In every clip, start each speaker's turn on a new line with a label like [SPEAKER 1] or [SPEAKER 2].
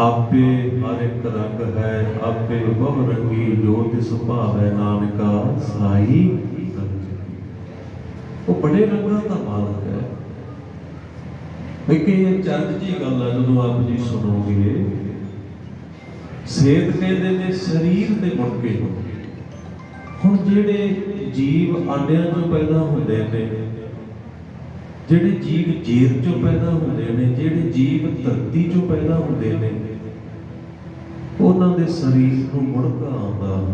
[SPEAKER 1] ਆਪੇ ਹਰ ਇੱਕ ਰੰਗ ਹੈ, ਆਪੇ ਬਹੁ ਰੰਗੀ ਜੋ ਤਿਸ ਭਾਵੈ ਨਾਨਕਾ ਸਾਈ ਉਹ ਬੜੇ ਰੰਗਾਂ ਦਾ ਮਾਲਕ ਹੈ। ਲੇਕਿਨ ਇਹ ਚੰਦ ਜੀ ਗੱਲ ਹੈ, ਜਦੋਂ ਆਪ ਜੀ ਸੁਣੋਗੇ ਸੇਧ ਕਹਿੰਦੇ ਨੇ ਸਰੀਰ ਦੇ ਮੁੜਕੇ ਹੁਣ ਜਿਹੜੇ ਜੀਵ ਆਂਡਿਆਂ ਤੋਂ ਪੈਦਾ ਹੁੰਦੇ ਨੇ, ਜਿਹੜੇ ਜੀਵ ਜੀਰ ਚੋਂ ਪੈਦਾ ਹੁੰਦੇ ਨੇ, ਜਿਹੜੇ ਜੀਵ ਧਰਤੀ ਚੋਂ ਪੈਦਾ ਹੁੰਦੇ ਨੇ ਉਹਨਾਂ ਦੇ ਸਰੀਰ ਨੂੰ ਮੁੜਕਾ ਆਉਂਦਾ।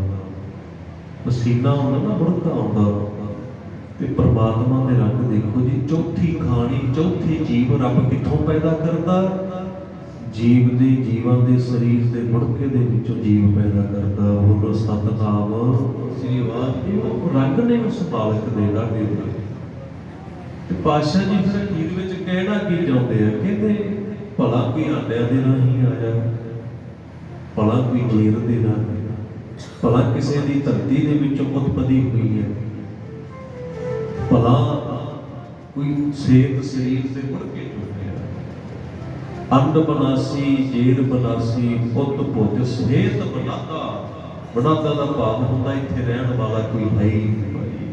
[SPEAKER 1] ਪਸੀਨਾ ਆਉਂਦਾ ਨਾ, ਮੁੜਕਾ ਆਉਂਦਾ। ਤੇ ਪ੍ਰਮਾਤਮਾ ਦੇ ਰੰਗ ਦੇਖੋ ਜੀ, ਚੌਥੀ ਖਾਣੀ, ਚੌਥੀ ਜੀਵ ਰੱਬ ਕਿੱਥੋਂ ਪੈਦਾ ਕਰਦਾ? ਜੀਵ ਦੇ ਜੀਵਾਂ ਦੇ ਸਰੀਰ ਦੇ ਮੁੜਕੇ ਦੇ ਵਿੱਚੋਂ ਜੀਵ ਪੈਦਾ ਕਰਦਾ। ਉਹ ਸਤਨਾਮ ਸ੍ਰੀ ਵਾਹਿਗੁਰੂ ਰੰਗ ਨੇ ਉਸ ਮਾਲਕ ਦੇ ਰੰਗ ਦੇ ਤੇ ਪਾਸ਼ਾ ਜੀ ਫਿਰ ਅਖੀਰ ਵਿੱਚ ਕਹਿਣਾ ਕੀ ਚਾਹੁੰਦੇ ਆ? ਕਹਿੰਦੇ, ਭਲਾ ਕੋਈ ਆਂਡਿਆਂ ਦੇ ਰਾਹੀਂ ਆਇਆ ਭਲਾ ਕੋਈ ਜੀਰ ਦੇ ਰਾਹੀਂ ਭਲਾ ਕਿਸੇ ਦੀ ਧਰਤੀ ਦੇ ਵਿੱਚ ਉਤਪਤੀ ਹੋਈ ਹੈ। ਭਲਾ ਕੋਈ ਸੇਤ ਸਰੀਰ ਦੇ ਮੁੜ ਕੇ ਜੁੜਿਆ ਅੰਡ ਬਨਾਸੀ ਜੇਰ ਬਨਾਸੀ, ਪੁੱਤ ਪੁੱਤ ਸੇਤ ਬਨਾਤਾ। ਬਨਾਤਾ ਦਾ ਭਾਵ ਹੁੰਦਾ ਇੱਥੇ ਰਹਿਣ ਵਾਲਾ ਕੋਈ ਹੈ ਹੀ ਨਹੀਂ ਭਾਈ।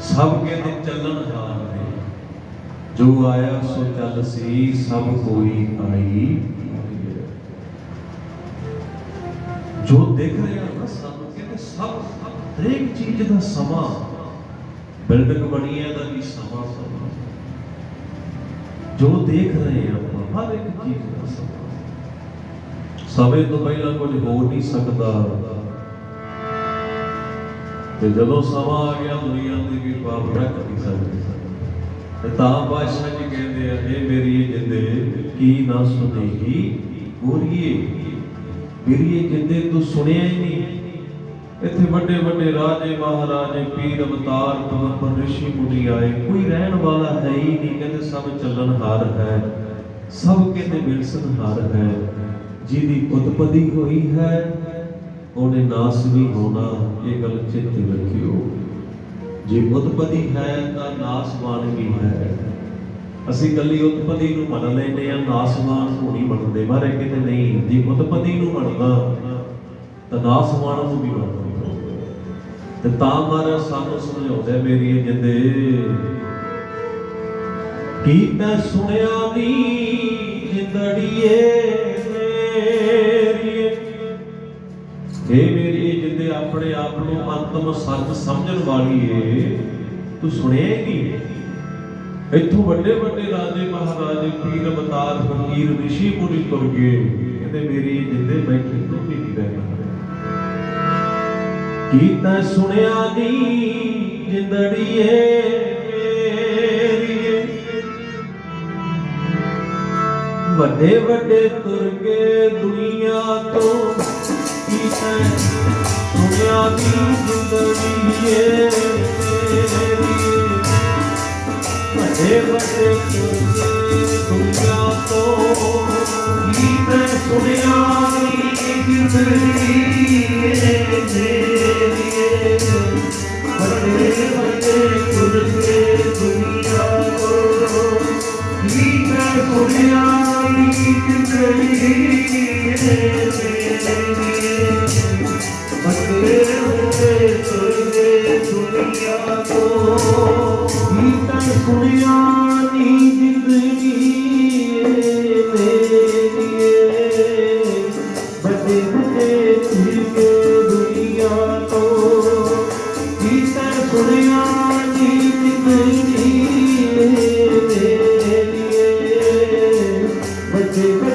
[SPEAKER 1] ਸਭ ਚੱਲਣ ਹਾਰ ਜੋ ਆਇਆ ਸੋ ਚੱਲ ਸੀ, ਸਭ ਕੋਈ ਆਈ। ਜੋ ਦੇਖ ਰਿਹਾ ਨਾ ਸਾਨੂੰ, ਕਹਿੰਦੇ ਸਭ ਹਰੇਕ ਚੀਜ਼ ਦਾ ਸਮਾਂ ਬਿਲਡਿੰਗ ਬਣੀ ਹੈ ਦਾ ਵੀ ਸਮਾਂ ਸਮਾਂ। ਜੋ ਦੇਖ ਰਹੇ ਹਾਂ ਆਪਾਂ, ਹਰ ਇੱਕ ਚੀਜ਼ ਦਾ ਸਮਾਂ। ਸਮੇਂ ਤੋਂ ਪਹਿਲਾਂ ਕੁਝ ਹੋ ਨਹੀਂ ਸਕਦਾ। ਤੇ ਜਦੋਂ ਸਮਾਂ ਆ ਗਿਆ, ਦੁਨੀਆ ਦੀ ਵੀ ਬਾਪ ਰੱਖ ਨਹੀਂ ਸਕਦੇ। ਤੇ ਤਾਂ ਬਾਦਸ਼ਾਹ ਜੀ ਕਹਿੰਦੇ ਆ, ਇਹ ਮੇਰੀ ਜਿੰਦੇ, ਕੀ ਨਾ ਸੁਣੇਗੀ ਗੋਰੀਏ ਮੇਰੀ ਇਹ ਤੂੰ ਸੁਣਿਆ ਹੀ ਨਹੀਂ। ਇੱਥੇ ਵੱਡੇ ਵੱਡੇ ਰਾਜੇ ਮਹਾਰਾਜੇ, ਪੀਰ ਅਵਤਾਰ ਪਵਨ ਰਿਸ਼ੀ ਮੁਨੀ ਆਏ। ਕੋਈ ਰਹਿਣ ਵਾਲਾ ਹੈ ਹੀ ਨਹੀਂ, ਕਹਿੰਦੇ ਸਭ ਚੱਲਣ ਹਾਰ ਹੈ। ਸਭ ਕਹਿੰਦੇ ਮਿਲਸਨ ਹਾਰ ਹੈ। ਜਿਹਦੀ ਉਤਪਤੀ ਹੋਈ ਹੈ, ਉਹਨੇ ਨਾਸ ਵੀ ਹੋਣਾ। ਇਹ ਗੱਲ ਚਿੱਤ ਰੱਖਿਓ। ਜੇ ਉਤਪਤੀ ਹੈ, ਤਾਂ ਨਾਸਵਾਨ ਵੀ ਹੈ। ਅਸੀਂ ਕੱਲੀ ਉਤਪਤੀ ਨੂੰ ਮੰਨ ਲੈਂਦੇ ਆ ਨਾਸਵਾਨ ਨੂੰ ਨਹੀਂ ਮੰਨਦੇ ਮਾਰੇ ਕਿਤੇ ਨਹੀਂ, ਜੇ ਉਤਪਤੀ ਨੂੰ ਮੰਨਦਾ, ਤਾਂ ਨਾਸਵਾਨ ਨੂੰ ਵੀ ਮੰਨਦਾ ਤੇ ਤਾਂ ਮਹਾਰਾਜ ਸਾਨੂੰ ਸਮਝਾਉਂਦਾ ਮੇਰੀ ਜਿੰਦੇ ਕੀ ਸੁਣਿਆ ਨੀ ਜਿੰਦੜੀਏ ਮੇਰੀਏ ਮੇਰੀ ਜਿੰਦੇ ਆਪਣੇ ਆਪ ਨੂੰ ਅੰਤਮ ਸੱਚ ਸਮਝਣ ਵਾਲੀ ਏ, ਤੂੰ ਸੁਣੇਗੀ ਇੱਥੋਂ ਵੱਡੇ ਵੱਡੇ ਰਾਜੇ, ਮਹਾਰਾਜੇ, ਪੀਰ, ਅਵਤਾਰ, ਫਕੀਰ, ਰਿਸ਼ੀ, ਮੁਨੀ ਤੁਰ ਗਏ ਕਹਿੰਦੇ ਮੇਰੀ ਜਿੰਦੇ ਬੈਠੇ ਤੂੰ ਵੀ ਨਹੀਂ ਰਹਿਣਾ। ਕੀ ਸੁਣਿਆ ਨੀ, ਜਿੰਦੜੀਏ ਵੱਡੇ ਵੱਡੇ ਤੁਰ ਗਏ ਦੁਨੀਆ ਤੋਂ ਕੀ ਸੁਣਿਆ ਨੀ, ਜਿੰਦੜੀਏ ਸੁਣਿਆ Take me